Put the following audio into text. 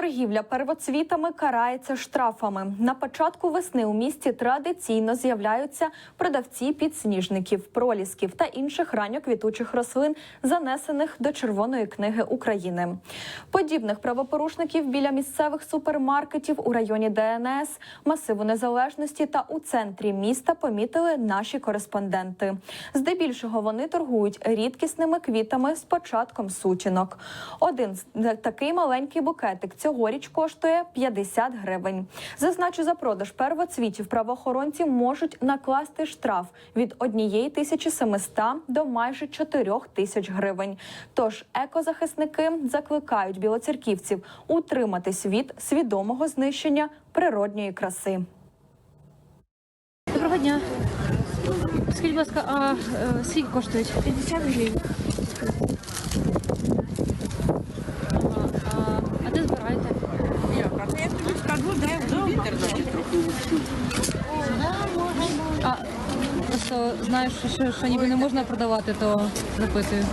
Торгівля первоцвітами карається штрафами. На початку весни у місті традиційно з'являються продавці підсніжників, пролісків та інших ранньоквітучих рослин, занесених до Червоної книги України. Подібних правопорушників біля місцевих супермаркетів у районі ДНС, масиву незалежності та у центрі міста помітили наші кореспонденти. Здебільшого вони торгують рідкісними квітами з початком сутінок. Один такий маленький букетик цьогоріч коштує 50 гривень. Зазначу, за продаж первоцвітів правоохоронці можуть накласти штраф від 1700 до майже 4 тисяч гривень. Тож екозахисники закликають білоцерківців утриматись від свідомого знищення природньої краси. Доброго дня. Скажіть, будь ласка, а е, скільки коштують? 50 гривень. Знаю, що, що, що ніби не можна продавати, то запитую.